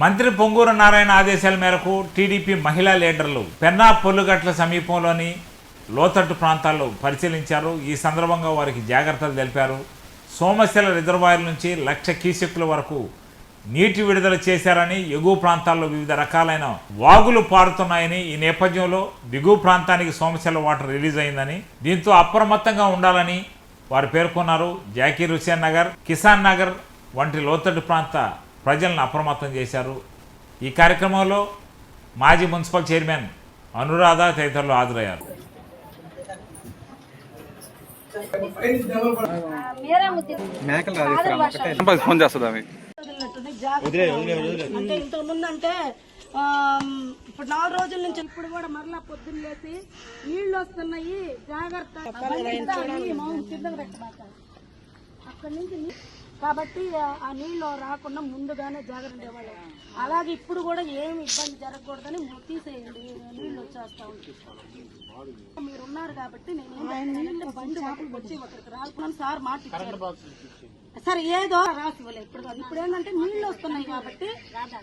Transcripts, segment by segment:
మంత్రి పొంగూరు నారాయణ ఆదేశాల మేరకు టీడీపీ మహిళా లీడర్లు పెన్నా పొల్లుగట్ల సమీపంలోని లోతట్టు ప్రాంతాల్లో పరిశీలించారు. ఈ సందర్భంగా వారికి జాగ్రత్తలు తెలిపారు. సోమశిల రిజర్వాయర్ నుంచి లక్ష క్యూసెక్కుల వరకు నీటి విడుదల చేశారని ఎగువ ప్రాంతాల్లో వివిధ రకాలైన వాగులు పారుతున్నాయని ఈ నేపథ్యంలో దిగువ ప్రాంతానికి సోమశిల వాటర్ రిలీజ్ అయిందని దీంతో అప్రమత్తంగా ఉండాలని వారు పేర్కొన్నారు. జాకీర్ హుసేన్ నగర్ కిసాన్ నగర్ వంటి లోతట్టు ప్రాంత ప్రజలను అప్రమత్తం చేశారు. ఈ కార్యక్రమంలో మాజీ మున్సిపల్ చైర్మన్ అనురాధ తదితరులు హాజరయ్యారు. ఫోన్ అంటే ఇప్పుడు నాలుగు రోజుల నుంచి ఇప్పుడు కూడా మరలా పొద్దున్న లేసి నీళ్ళు వస్తున్నాయి. జాగ్రత్త. అక్కడి నుంచి నీ- కాబట్టి ఆ- నీళ్ళు రాకుండా ముందుగానే జాగ్రత్త ఉండేవాళ్ళు అలాగే ఇప్పుడు కూడా ఏమి ఇబ్బంది జరగకూడదని తీసేయండి. నీళ్ళు వచ్చేస్తా ఉంటాయి. మీరు ఉన్నారు కాబట్టి నేను బండి వచ్చి ఒకరికి రాకున్నాను సార్ మాట ఇచ్చారు. సరే ఏదో రాసి ఇవ్వలేదు. ఇప్పుడు కాదు. ఇప్పుడు ఏంటంటే నీళ్ళు వస్తున్నాయి కాబట్టి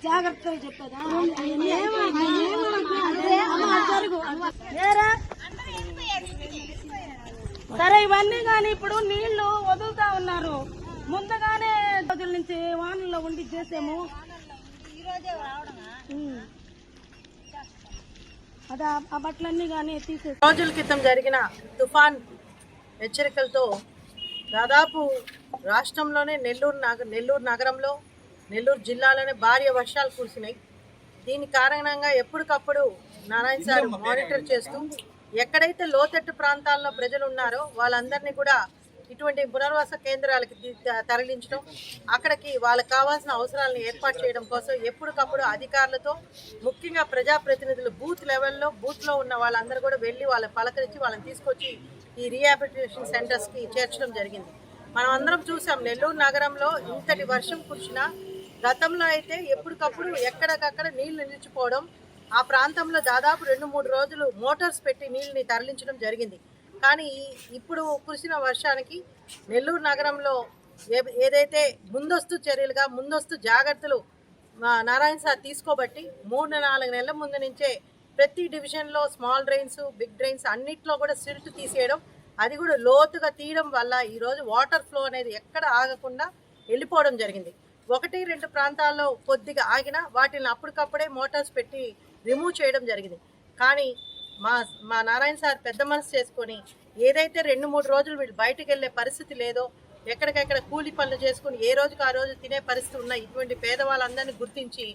జాగ్రత్తగా చెప్పేది? సరే ఇవన్నీ కానీ ఇప్పుడు నీళ్ళు వదులుతా ఉన్నారు. ముందుగానే రోజుల నుంచి వానల్లో ఉండి చేసాము. అదే ఆ బట్టలన్నీ కానీ తీసేసి. రోజుల క్రితం జరిగిన తుఫాన్ హెచ్చరికలతో దాదాపు రాష్ట్రంలోనే నెల్లూరు నగ నెల్లూరు నగరంలో నెల్లూరు జిల్లాలోనే భారీ వర్షాలు కురిసినాయి. దీని కారణంగా ఎప్పటికప్పుడు నారాయణ సార్ మానిటర్ చేస్తూ ఎక్కడైతే లోతట్టు ప్రాంతాల్లో ప్రజలు ఉన్నారో వాళ్ళందరినీ కూడా ఇటువంటి పునర్వాస కేంద్రాలకి తరలించడం అక్కడికి వాళ్ళకి కావాల్సిన అవసరాలను ఏర్పాటు చేయడం కోసం ఎప్పటికప్పుడు అధికారులతో ముఖ్యంగా ప్రజాప్రతినిధులు బూత్ లెవెల్లో బూత్లో ఉన్న వాళ్ళందరూ కూడా వెళ్ళి వాళ్ళని పలకరించి వాళ్ళని తీసుకొచ్చి ఈ రీహాబిలిటేషన్ సెంటర్స్కి చేర్చడం జరిగింది. మనం అందరం చూసాం నెల్లూరు నగరంలో ఇంతటి వర్షం కురిసినా గతంలో అయితే ఎప్పటికప్పుడు ఎక్కడికక్కడ నీళ్ళు నిలిచిపోవడం ఆ ప్రాంతంలో దాదాపు రెండు మూడు రోజులు మోటార్స్ పెట్టి నీళ్ళని తరలించడం జరిగింది. కానీ ఇప్పుడు కురిసిన వర్షానికి నెల్లూరు నగరంలో ఏ- ఏదైతే ముందస్తు చర్యలుగా ముందస్తు జాగ్రత్తలు నారాయణ సార్ తీసుకోబట్టి మూడు నాలుగు నెలల ముందు నుంచే ప్రతి డివిజన్లో స్మాల్ డ్రైన్స్ బిగ్ డ్రైన్స్ అన్నిట్లో కూడా సిల్ట్ తీసేయడం అది కూడా లోతుగా తీయడం వల్ల ఈరోజు వాటర్ ఫ్లో అనేది ఎక్కడ ఆగకుండా వెళ్ళిపోవడం జరిగింది. ఒకటి రెండు ప్రాంతాల్లో కొద్దిగా ఆగినా వాటిని అప్పటికప్పుడే మోటార్స్ పెట్టి రిమూవ్ చేయడం జరిగింది. కానీ మా మా నారాయణ సార్ పెద్ద మనసు చేసుకొని ఏదైతే రెండు మూడు రోజులు వీళ్ళు బయటకు వెళ్ళే పరిస్థితి లేదో ఎక్కడికెక్కడ కూలి పనులు చేసుకుని ఏ రోజుకి ఆ రోజు తినే పరిస్థితి ఉన్న ఇటువంటి పేదవాళ్ళందరినీ గుర్తించి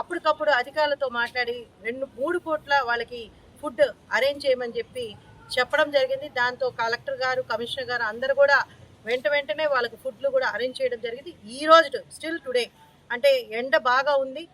అప్పటికప్పుడు అధికారులతో మాట్లాడి రెండు మూడు కోట్ల వాళ్ళకి ఫుడ్ అరేంజ్ చేయమని చెప్పి చెప్పడం జరిగింది. దాంతో కలెక్టర్ గారు కమిషనర్ గారు అందరు కూడా వెంట వెంటనే వాళ్ళకి ఫుడ్లు కూడా అరేంజ్ చేయడం జరిగింది. ఈ రోజు స్టిల్ టుడే అంటే ఎండ బాగా ఉంది.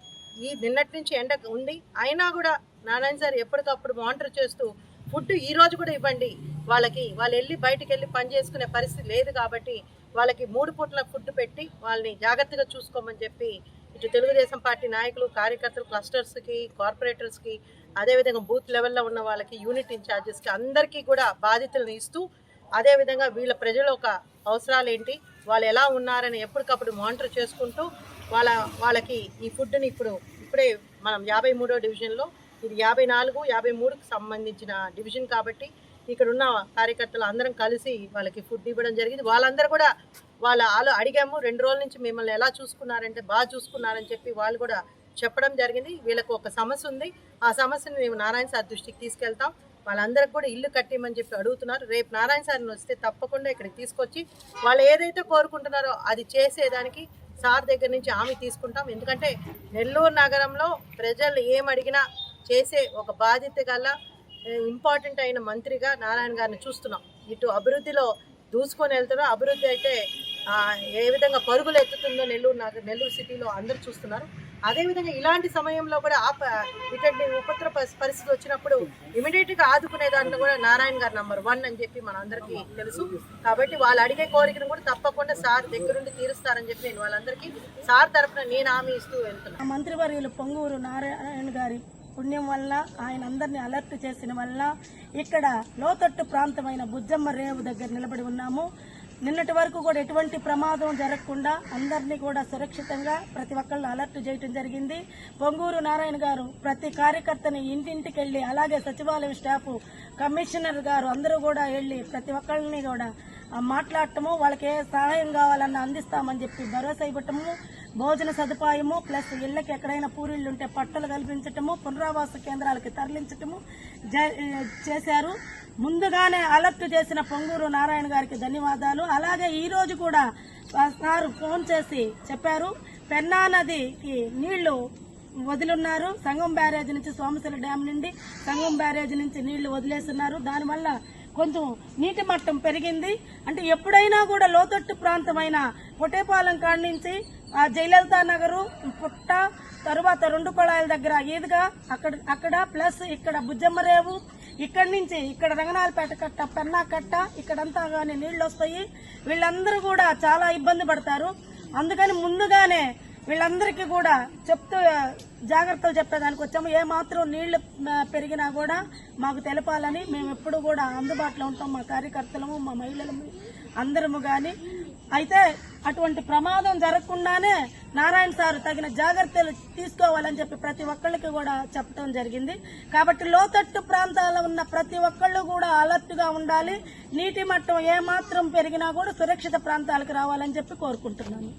ఈ నిన్నటి నుంచి ఎండ ఉంది. అయినా కూడా నారాయణ సార్ ఎప్పటికప్పుడు మానిటర్ చేస్తూ ఫుడ్ ఈ రోజు కూడా ఇవ్వండి. వాళ్ళకి వాళ్ళు వెళ్ళి బయటకు వెళ్ళి పని చేసుకునే పరిస్థితి లేదు కాబట్టి వాళ్ళకి మూడు పూట్ల ఫుడ్ పెట్టి వాళ్ళని జాగ్రత్తగా చూసుకోమని చెప్పి ఇటు తెలుగుదేశం పార్టీ నాయకులు కార్యకర్తలు క్లస్టర్స్కి కార్పొరేటర్స్కి అదేవిధంగా బూత్ లెవెల్లో ఉన్న వాళ్ళకి యూనిట్ ఇన్ఛార్జెస్కి అందరికీ కూడా బాధ్యతలను ఇస్తూ అదేవిధంగా వీళ్ళ ప్రజల ఒక అవసరాలు ఏంటి వాళ్ళు ఎలా ఉన్నారని ఎప్పటికప్పుడు మానిటర్ చేసుకుంటూ వాళ్ళ వాళ్ళకి ఈ ఫుడ్ని ఇప్పుడు ఇప్పుడే మనం యాభై మూడో డివిజన్లో ఇది యాభై నాలుగు యాభై మూడుకు సంబంధించిన డివిజన్ కాబట్టి ఇక్కడ ఉన్న కార్యకర్తలు అందరం కలిసి వాళ్ళకి ఫుడ్ ఇవ్వడం జరిగింది. వాళ్ళందరూ కూడా వాళ్ళ ఆలో అడిగాము రెండు రోజుల నుంచి మిమ్మల్ని ఎలా చూసుకున్నారంటే బాగా చూసుకున్నారని చెప్పి వాళ్ళు కూడా చెప్పడం జరిగింది. వీళ్ళకు ఒక సమస్య ఉంది. ఆ సమస్యను మేము నారాయణ సార్ దృష్టికి తీసుకెళ్తాం. వాళ్ళందరికి కూడా ఇల్లు కట్టేయమని చెప్పి అడుగుతున్నారు. రేపు నారాయణ సార్ని వస్తే తప్పకుండా ఇక్కడికి తీసుకొచ్చి వాళ్ళు ఏదైతే కోరుకుంటున్నారో అది చేసేదానికి సార్ దగ్గర నుంచి హామీ తీసుకుంటాం. ఎందుకంటే నెల్లూరు నగరంలో ప్రజలు ఏమడిగినా చేసే ఒక బాధ్యత గల ఇంపార్టెంట్ అయిన మంత్రిగా నారాయణ గారిని చూస్తున్నాం. ఇటు అభివృద్ధిలో దూసుకొని వెళ్తున్నాం అభివృద్ధి అయితే ఏ విధంగా పరుగులు ఎత్తుతుందో నెల్లూరు నగర నెల్లూరు సిటీలో అందరూ చూస్తున్నారు. అదేవిధంగా ఇలాంటి సమయంలో కూడా ఆ ఇటువంటి ఉపద్ర పరిస్థితి వచ్చినప్పుడు ఇమీడియట్గా ఆదుకునే దాంట్లో కూడా నారాయణ గారు నంబర్ వన్ అని చెప్పి మన అందరికీ తెలుసు. కాబట్టి వాళ్ళు అడిగే కోరికను కూడా తప్పకుండా సార్ దగ్గరుండి తీరుస్తారని చెప్పి నేను వాళ్ళందరికీ సార్ తరఫున నేను హామీ ఇస్తూ వెళ్తున్నాను. మంత్రివర్యులు పొంగూరు నారాయణ గారి పుణ్యం వల్ల ఆయన అందరినీ అలర్ట్ చేసిన వల్ల ఇక్కడ లోతట్టు ప్రాంతమైన బుజ్జమ్మ రేవు దగ్గర నిలబడి ఉన్నాము. నిన్నటి వరకు కూడా ఎటువంటి ప్రమాదం జరగకుండా అందరినీ కూడా సురక్షితంగా ప్రతి ఒక్కళ్ళు అలర్ట్ చేయటం జరిగింది. పొంగూరు నారాయణ గారు ప్రతి కార్యకర్తని ఇంటింటికి వెళ్ళి అలాగే సచివాలయం స్టాఫ్ కమిషనర్ గారు అందరూ కూడా వెళ్ళి ప్రతి ఒక్కళ్ళని కూడా మాట్లాడటము వాళ్ళకి ఏ సహాయం కావాలన్నా అందిస్తామని చెప్పి భరోసా ఇవ్వటము భోజన సదుపాయము ప్లస్ ఇళ్ళకి ఎక్కడైనా పూరిళ్ళు ఉంటే పట్టలు కల్పించటము పునరావాస కేంద్రాలకి తరలించటము జ- చేశారు. ముందుగానే అలర్ట్ చేసిన పొంగూరు నారాయణ గారికి ధన్యవాదాలు. అలాగే ఈ రోజు కూడా సారు ఫోన్ చేసి చెప్పారు పెన్నా నదికి నీళ్ళు వదిలున్నారు. సంగం బ్యారేజ్ నుంచి సోమశిల డ్యాం నుండి సంగం బ్యారేజ్ నుంచి నీళ్ళు వదిలేస్తున్నారు. దానివల్ల కొంచెం నీటి మట్టం పెరిగింది. అంటే ఎప్పుడైనా కూడా లోతట్టు ప్రాంతమైన పొటేపాలెం కాడి నుంచి ఆ జయలలితా నగరు పుట్ట తరువాత రెండు కొళాయిల దగ్గర ఏదిగా అక్కడ అక్కడ ప్లస్ ఇక్కడ బుజ్జమ్మరేవు ఇక్కడి నుంచి ఇక్కడ రంగనాలపేట కట్ట పెన్నా కట్ట ఇక్కడంతా కానీ నీళ్ళు వస్తాయి. వీళ్ళందరూ కూడా చాలా ఇబ్బంది పడతారు. అందుకని ముందుగానే వీళ్ళందరికీ కూడా చెప్తూ జాగ్రత్తలు చెప్పేదానికి వచ్చాము. ఏ మాత్రం నీళ్ళు పెరిగినా కూడా మాకు తెలపాలని మేము ఎప్పుడు కూడా అందుబాటులో ఉంటాం. మా కార్యకర్తలము మా మహిళలము అందరము కానీ అయితే అటువంటి ప్రమాదం జరగకుండానే నారాయణ సార్ తగిన జాగ్రత్తలు తీసుకోవాలని చెప్పి ప్రతి ఒక్కళ్ళకి కూడా చెప్పడం జరిగింది. కాబట్టి లోతట్టు ప్రాంతాల్లో ఉన్న ప్రతి ఒక్కళ్ళు కూడా అలర్ట్గా ఉండాలి. నీటి మట్టం ఏ మాత్రం పెరిగినా కూడా సురక్షిత ప్రాంతాలకు రావాలని చెప్పి కోరుకుంటున్నాను.